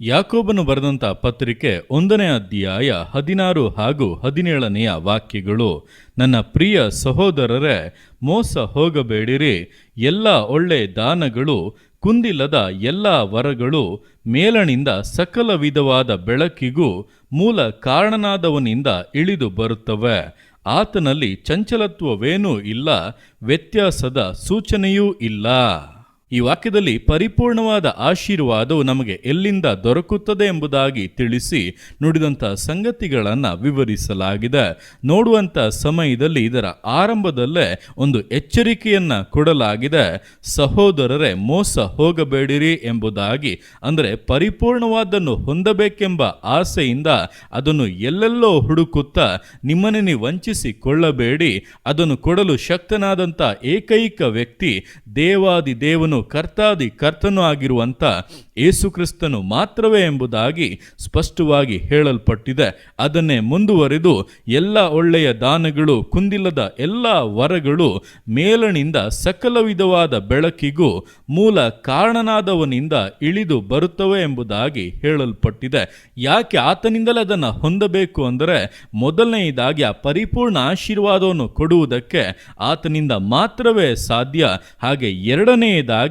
ಯಾಕೋಬನು ಬರೆದಂಥ ಪತ್ರಿಕೆ ಒಂದನೇ ಅಧ್ಯಾಯ ಹದಿನಾರು ಹಾಗೂ ಹದಿನೇಳನೆಯ ವಾಕ್ಯಗಳು. ನನ್ನ ಪ್ರಿಯ ಸಹೋದರರೇ, ಮೋಸ ಹೋಗಬೇಡಿರಿ. ಎಲ್ಲ ಒಳ್ಳೆ ದಾನಗಳು ಕುಂದಿಲ್ಲದ ಎಲ್ಲ ವರಗಳು ಮೇಲಣಿಂದ ಸಕಲ ವಿಧವಾದ ಬೆಳಕಿಗೂ ಮೂಲ ಕಾರಣನಾದವನಿಂದ ಇಳಿದು ಬರುತ್ತವೆ. ಆತನಲ್ಲಿ ಚಂಚಲತ್ವವೇನೂ ಇಲ್ಲ, ವ್ಯತ್ಯಾಸದ ಸೂಚನೆಯೂ ಇಲ್ಲ. ಈ ವಾಕ್ಯದಲ್ಲಿ ಪರಿಪೂರ್ಣವಾದ ಆಶೀರ್ವಾದವು ನಮಗೆ ಎಲ್ಲಿಂದ ದೊರಕುತ್ತದೆ ಎಂಬುದಾಗಿ ತಿಳಿಸಿ ನುಡಿದಂಥ ಸಂಗತಿಗಳನ್ನು ವಿವರಿಸಲಾಗಿದೆ. ನೋಡುವಂಥ ಸಮಯದಲ್ಲಿ ಇದರ ಆರಂಭದಲ್ಲೇ ಒಂದು ಎಚ್ಚರಿಕೆಯನ್ನು ಕೊಡಲಾಗಿದೆ. ಸಹೋದರರೇ, ಮೋಸ ಹೋಗಬೇಡಿರಿ ಎಂಬುದಾಗಿ, ಅಂದರೆ ಪರಿಪೂರ್ಣವಾದನ್ನು ಹೊಂದಬೇಕೆಂಬ ಆಸೆಯಿಂದ ಅದನ್ನು ಎಲ್ಲೆಲ್ಲೋ ಹುಡುಕುತ್ತಾ ನಿಮ್ಮನ್ನೇ ವಂಚಿಸಿಕೊಳ್ಳಬೇಡಿ. ಅದನ್ನು ಕೊಡಲು ಶಕ್ತನಾದಂಥ ಏಕೈಕ ವ್ಯಕ್ತಿ ದೇವಾದಿ ದೇವನು ಕರ್ತಾದಿ ಕರ್ತನೂ ಆಗಿರುವಂಥ ಯೇಸುಕ್ರಿಸ್ತನು ಮಾತ್ರವೇ ಎಂಬುದಾಗಿ ಸ್ಪಷ್ಟವಾಗಿ ಹೇಳಲ್ಪಟ್ಟಿದೆ. ಅದನ್ನೇ ಮುಂದುವರೆದು ಎಲ್ಲ ಒಳ್ಳೆಯ ದಾನಗಳು, ಕುಂದಿಲ್ಲದ ಎಲ್ಲ ವರಗಳು ಮೇಲಣಿಂದ ಸಕಲ ವಿಧವಾದ ಬೆಳಕಿಗೂ ಮೂಲ ಕಾರಣನಾದವನಿಂದ ಇಳಿದು ಬರುತ್ತವೆ ಎಂಬುದಾಗಿ ಹೇಳಲ್ಪಟ್ಟಿದೆ. ಯಾಕೆ ಆತನಿಂದಲೇ ಅದನ್ನು ಹೊಂದಬೇಕು ಅಂದರೆ, ಮೊದಲನೆಯದಾಗಿ ಆ ಪರಿಪೂರ್ಣ ಆಶೀರ್ವಾದವನ್ನು ಕೊಡುವುದಕ್ಕೆ ಆತನಿಂದ ಮಾತ್ರವೇ ಸಾಧ್ಯ. ಹಾಗೆ ಎರಡನೆಯದಾಗಿ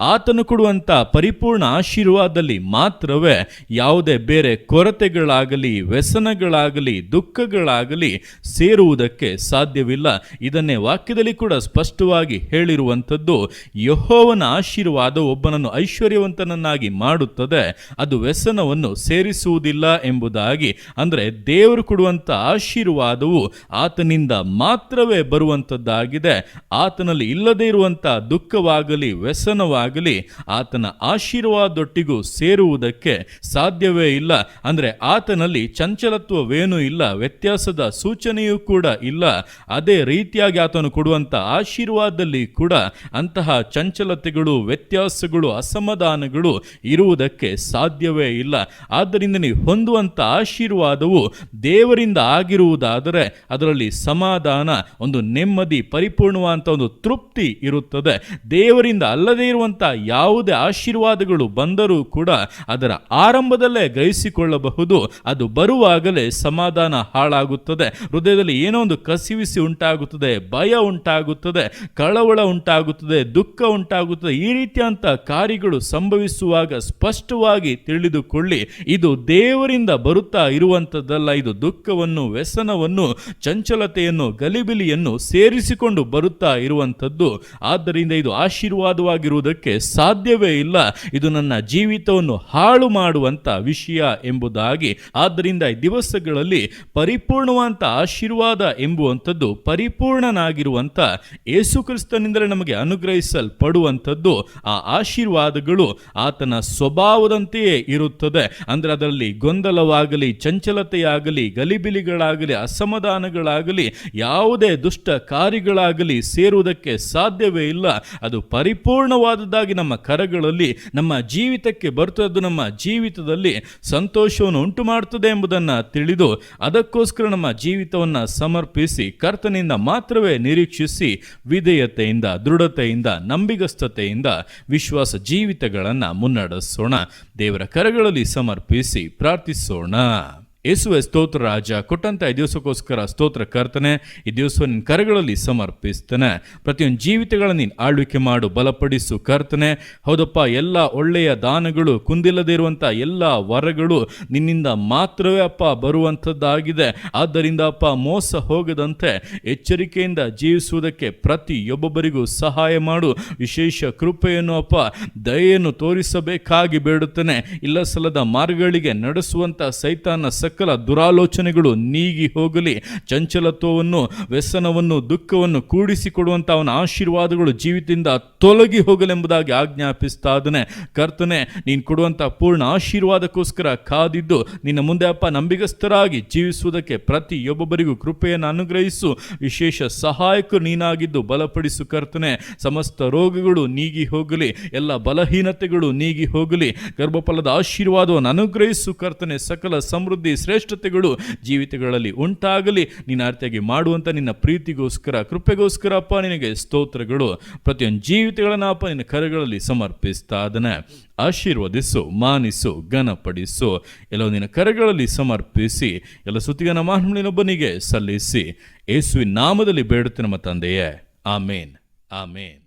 ಆತನು ಕೊಡುವಂಥ ಪರಿಪೂರ್ಣ ಆಶೀರ್ವಾದದಲ್ಲಿ ಮಾತ್ರವೇ ಯಾವುದೇ ಬೇರೆ ಕೊರತೆಗಳಾಗಲಿ, ವ್ಯಸನಗಳಾಗಲಿ, ದುಃಖಗಳಾಗಲಿ ಸೇರುವುದಕ್ಕೆ ಸಾಧ್ಯವಿಲ್ಲ. ಇದನ್ನೇ ವಾಕ್ಯದಲ್ಲಿ ಕೂಡ ಸ್ಪಷ್ಟವಾಗಿ ಹೇಳಿರುವಂಥದ್ದು, ಯಹೋವನ ಆಶೀರ್ವಾದ ಒಬ್ಬನನ್ನು ಐಶ್ವರ್ಯವಂತನನ್ನಾಗಿ ಮಾಡುತ್ತದೆ, ಅದು ವ್ಯಸನವನ್ನು ಸೇರಿಸುವುದಿಲ್ಲ ಎಂಬುದಾಗಿ. ಅಂದರೆ ದೇವರು ಕೊಡುವಂಥ ಆಶೀರ್ವಾದವು ಆತನಿಂದ ಮಾತ್ರವೇ ಬರುವಂಥದ್ದಾಗಿದೆ ಆತನಲ್ಲಿ ಇಲ್ಲದೇ ಇರುವಂಥ ದುಃಖವಾಗಲಿ ವ್ಯಸನವಾಗಲಿ, ಆತನ ಆಶೀರ್ವಾದೊಟ್ಟಿಗೂ ಸೇರುವುದಕ್ಕೆ ಸಾಧ್ಯವೇ ಇಲ್ಲ. ಅಂದರೆ ಆತನಲ್ಲಿ ಚಂಚಲತ್ವವೇನೂ ಇಲ್ಲ, ವ್ಯತ್ಯಾಸದ ಸೂಚನೆಯೂ ಕೂಡ ಇಲ್ಲ. ಅದೇ ರೀತಿಯಾಗಿ ಆತನು ಕೊಡುವಂಥ ಆಶೀರ್ವಾದದಲ್ಲಿ ಕೂಡ ಅಂತಹ ಚಂಚಲತೆಗಳು, ವ್ಯತ್ಯಾಸಗಳು, ಅಸಮಾಧಾನಗಳು ಇರುವುದಕ್ಕೆ ಸಾಧ್ಯವೇ ಇಲ್ಲ. ಆದ್ದರಿಂದ ನೀವು ಹೊಂದುವಂಥ ಆಶೀರ್ವಾದವು ದೇವರಿಂದ ಆಗಿರುವುದಾದರೆ ಅದರಲ್ಲಿ ಸಮಾಧಾನ, ಒಂದು ನೆಮ್ಮದಿ, ಪರಿಪೂರ್ಣವಾದಂಥ ಒಂದು ತೃಪ್ತಿ ಇರುತ್ತದೆ. ದೇವರಿಂದ ಅಲ್ಲದೇ ಇರುವಂಥ ಯಾವುದೇ ಆಶೀರ್ವಾದಗಳು ಬಂದರೂ ಕೂಡ ಅದರ ಆರಂಭದಲ್ಲೇ ಗ್ರಹಿಸಿಕೊಳ್ಳಬಹುದು. ಅದು ಬರುವಾಗಲೇ ಸಮಾಧಾನ ಹಾಳಾಗುತ್ತದೆ. ಹೃದಯದಲ್ಲಿ ಏನೋ ಒಂದು ಕಸಿವಿಸಿ ಉಂಟಾಗುತ್ತದೆ, ಭಯ ಉಂಟಾಗುತ್ತದೆ, ಕಳವಳ ಉಂಟಾಗುತ್ತದೆ, ದುಃಖ ಉಂಟಾಗುತ್ತದೆ. ಈ ರೀತಿಯಂಥ ಕಾರ್ಯಗಳು ಸಂಭವಿಸುವಾಗ ಸ್ಪಷ್ಟವಾಗಿ ತಿಳಿದುಕೊಳ್ಳಿ, ಇದು ದೇವರಿಂದ ಬರುತ್ತಾ ಇರುವಂಥದ್ದಲ್ಲ ಇದು ದುಃಖವನ್ನು, ವ್ಯಸನವನ್ನು, ಚಂಚಲತೆಯನ್ನು, ಗಲಿಬಿಲಿಯನ್ನು ಸೇರಿಸಿಕೊಂಡು ಬರುತ್ತಾ ಇರುವಂಥದ್ದು ಆದ್ದರಿಂದ ಇದು ಆಶೀರ್ವಾದವಾಗಿರುವುದಕ್ಕೆ ಸಾಧ್ಯವೇ ಇಲ್ಲ. ಇದು ನನ್ನ ಜೀವಿತವನ್ನು ಹಾಳು ಮಾಡುವಂಥ ವಿಷಯ ಎಂಬುದಾಗಿ ಆದ್ದರಿಂದ ಈ ದಿವಸಗಳಲ್ಲಿ ಪರಿಪೂರ್ಣವಂತ ಆಶೀರ್ವಾದ ಎಂಬುವಂಥದ್ದು ಪರಿಪೂರ್ಣನಾಗಿರುವಂಥ ಯೇಸುಕ್ರಿಸ್ತನಿಂದಲೇ ನಮಗೆ ಅನುಗ್ರಹಿಸಲ್ಪಡುವಂಥದ್ದು, ಆ ಆಶೀರ್ವಾದಗಳು ಆತನ ಸ್ವಭಾವದಂತೆಯೇ ಇರುತ್ತದೆ. ಅಂದರೆ ಅದರಲ್ಲಿ ಗೊಂದಲವಾಗಲಿ, ಚಂಚಲತೆಯಾಗಲಿ, ಗಲಿಬಿಲಿಗಳಾಗಲಿ, ಅಸಮಾಧಾನಗಳಾಗಲಿ, ಯಾವುದೇ ದುಷ್ಟ ಕಾರ್ಯಗಳಾಗಲಿ ಸೇರುವುದಕ್ಕೆ ಸಾಧ್ಯವೇ ಇಲ್ಲ. ಅದು ಪರಿಪೂರ್ಣವಾದದ್ದಾಗಿ ನಮ್ಮ ಕರಗಳಲ್ಲಿ, ನಮ್ಮ ಜೀವಿತಕ್ಕೆ ಬರ್ತದ್ದು ನಮ್ಮ ಜೀವಿತದಲ್ಲಿ ಸಂತೋಷವನ್ನು ಉಂಟು ಮಾಡುತ್ತದೆ ಎಂಬುದನ್ನು ತಿಳಿದು, ಅದಕ್ಕೋಸ್ಕರ ನಮ್ಮ ಜೀವಿತವನ್ನು ಸಮರ್ಪಿಸಿ, ಕರ್ತನಿಂದ ಮಾತ್ರವೇ ನಿರೀಕ್ಷಿಸಿ, ವಿಧೇಯತೆಯಿಂದ, ದೃಢತೆಯಿಂದ, ನಂಬಿಗಸ್ತತೆಯಿಂದ ವಿಶ್ವಾಸ ಜೀವಿತಗಳನ್ನು ಮುನ್ನಡೆಸೋಣ. ದೇವರ ಕರಗಳಲ್ಲಿ ಸಮರ್ಪಿಸಿ ಪ್ರಾರ್ಥಿಸೋಣ. ಯೇಸುವೆ ಸ್ತೋತ್ರ ರಾಜ, ಕೊಟ್ಟಂತ ಈ ದಿವಸಕ್ಕೋಸ್ಕರ ಸ್ತೋತ್ರ ಕರ್ತನೆ, ಈ ದಿವಸ ನಿನ್ನ ಕರಗಳಲ್ಲಿ ಸಮರ್ಪಿಸ್ತಾನೆ. ಪ್ರತಿಯೊಂದು ಜೀವಿತಗಳನ್ನು ನೀನು ಆಳ್ವಿಕೆ ಮಾಡು, ಬಲಪಡಿಸು ಕರ್ತನೆ. ಹೌದಪ್ಪ, ಎಲ್ಲ ಒಳ್ಳೆಯ ದಾನಗಳು, ಕುಂದಿಲ್ಲದೇ ಇರುವಂಥ ಎಲ್ಲ ವರಗಳು ನಿನ್ನಿಂದ ಮಾತ್ರವೇ ಅಪ್ಪ ಬರುವಂಥದ್ದಾಗಿದೆ ಆದ್ದರಿಂದ ಅಪ್ಪ, ಮೋಸ ಹೋಗದಂತೆ ಎಚ್ಚರಿಕೆಯಿಂದ ಜೀವಿಸುವುದಕ್ಕೆ ಪ್ರತಿಯೊಬ್ಬೊಬ್ಬರಿಗೂ ಸಹಾಯ ಮಾಡು. ವಿಶೇಷ ಕೃಪೆಯನ್ನು ಅಪ್ಪ, ದಯೆಯನ್ನು ತೋರಿಸಬೇಕಾಗಿ ಬೇಡುತ್ತಾನೆ. ಇಲ್ಲ ಸಲದ ಮಾರ್ಗಗಳಿಗೆ ನಡೆಸುವಂಥ ಸೈತಾನ ಸಕಲ ದುರಾಲೋಚನೆಗಳು ನೀಗಿ ಹೋಗಲಿ. ಚಂಚಲತ್ವವನ್ನು, ವ್ಯಸನವನ್ನು, ದುಃಖವನ್ನು ಕೂಡಿಸಿಕೊಡುವಂಥ ಅವನ ಆಶೀರ್ವಾದಗಳು ಜೀವಿತದಿಂದ ತೊಲಗಿ ಹೋಗಲೆಂಬುದಾಗಿ ಆಜ್ಞಾಪಿಸ್ತಾ ಇದ್ದಾನೆ ಕರ್ತನೆ, ನೀನು ಕೊಡುವಂಥ ಪೂರ್ಣ ಆಶೀರ್ವಾದಕ್ಕೋಸ್ಕರ ಕಾದಿದ್ದು ನಿನ್ನ ಮುಂದೆ ಅಪ್ಪ ನಂಬಿಗಸ್ತರಾಗಿ ಜೀವಿಸುವುದಕ್ಕೆ ಪ್ರತಿಯೊಬ್ಬೊಬ್ಬರಿಗೂ ಕೃಪೆಯನ್ನು ಅನುಗ್ರಹಿಸು. ವಿಶೇಷ ಸಹಾಯಕ ನೀನಾಗಿದ್ದು ಬಲಪಡಿಸು ಕರ್ತನೆ. ಸಮಸ್ತ ರೋಗಗಳು ನೀಗಿ ಹೋಗಲಿ, ಎಲ್ಲ ಬಲಹೀನತೆಗಳು ನೀಗಿ ಹೋಗಲಿ. ಗರ್ಭಫಲದ ಆಶೀರ್ವಾದವನ್ನು ಅನುಗ್ರಹಿಸು ಕರ್ತನೆ. ಸಕಲ ಸಮೃದ್ಧಿ ಶ್ರೇಷ್ಠತೆಗಳು ಜೀವಿತಗಳಲ್ಲಿ ಉಂಟಾಗಲಿ. ನಿನ್ನ ಅರ್ಥಿಯಾಗಿ ಮಾಡುವಂಥ ನಿನ್ನ ಪ್ರೀತಿಗೋಸ್ಕರ ಕೃಪೆಗೋಸ್ಕರ ಅಪ್ಪ ನಿನಗೆ ಸ್ತೋತ್ರಗಳು. ಪ್ರತಿಯೊಂದು ಜೀವಿತಗಳನ್ನು ಅಪ್ಪ ನಿನ್ನ ಕರಗಳಲ್ಲಿ ಸಮರ್ಪಿಸ್ತಾ ಅದನ್ನು ಆಶೀರ್ವದಿಸು, ಮಾನಿಸು, ಘನಪಡಿಸು. ಎಲ್ಲೋ ನಿನ್ನ ಕರಗಳಲ್ಲಿ ಸಮರ್ಪಿಸಿ, ಎಲ್ಲ ಸುತ್ತಿಗನ ಮಾನವನಿನೊಬ್ಬನಿಗೆ ಸಲ್ಲಿಸಿ. ಯೇಸುವಿನ ನಾಮದಲ್ಲಿ ಬೇಡುತ್ತೆ ನಮ್ಮ ತಂದೆಯೇ. ಆಮೇನ್. ಆಮೇನ್.